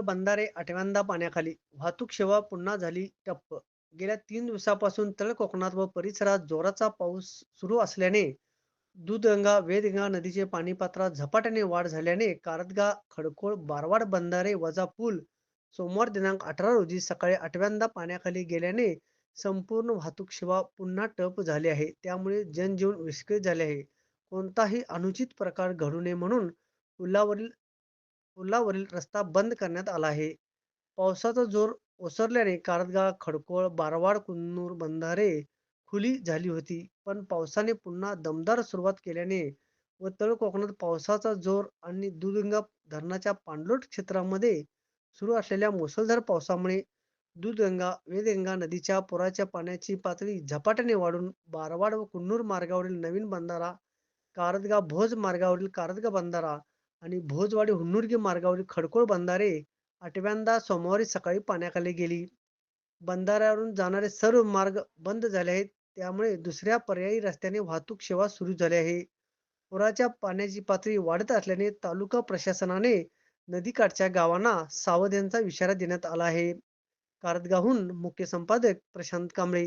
बंधारे आठव्यांदा पाण्याखाली. वाहतूक सेवा पुन्हा झाली टप्प गेल्या तीन दिवसापासून तळ कोकणात व परिसरात जोराचा पाऊस सुरू असल्याने दूधगंगा वेदगंगा नदीचे पाणी पात्रात झपाट्याने वाढ झाल्याने कारदगा खडकोळ बारवाड बंधारे वजा पूल सोमवार दिनांक अठरा रोजी सकाळी आठव्यांदा पाण्याखाली गेल्याने संपूर्ण वाहतूक सेवा पुन्हा टप झाली आहे. त्यामुळे जनजीवन विस्कळीत झाले आहे. कोणताही अनुचित प्रकार घडू नये म्हणून पुलावरील पुलावरील रस्ता बंद करण्यात आला आहे. पावसाचा जोर ओसरल्याने कारदगा खडकोळ बारवाड कुन्नूर बंधारे खुली झाली होती. पण पावसाने पुन्हा दमदार सुरुवात केल्याने व तळ कोकणात पावसाचा जोर आणि दुधगंगा धरणाच्या पाणलोट क्षेत्रामध्ये सुरू असलेल्या मुसळधार पावसामुळे दूधगंगा वेदगंगा नदीच्या पुराच्या पाण्याची पातळी झपाट्याने वाढून बारवाड व कुन्नूर मार्गावरील नवीन बंधारा कारदगा भोज मार्गावरील कारदगा बंधारा आणि भोजवाडी हुन्नुर्गी मार्गावरील खडकोळ बंधारे आठव्यांदा सोमवारी सकाळी पाण्याखाली गेली. बंधाऱ्यावरून जाणारे सर्व मार्ग बंद झाले आहेत. त्यामुळे दुसऱ्या पर्यायी रस्त्याने वाहतूक सेवा सुरू झाली आहे. पुराच्या पाण्याची पातळी वाढत असल्याने तालुका प्रशासनाने नदीकाठच्या गावांना सावधानचा इशारा देण्यात आला आहे. कारदगाहून मुख्य संपादक प्रशांत कांबळे.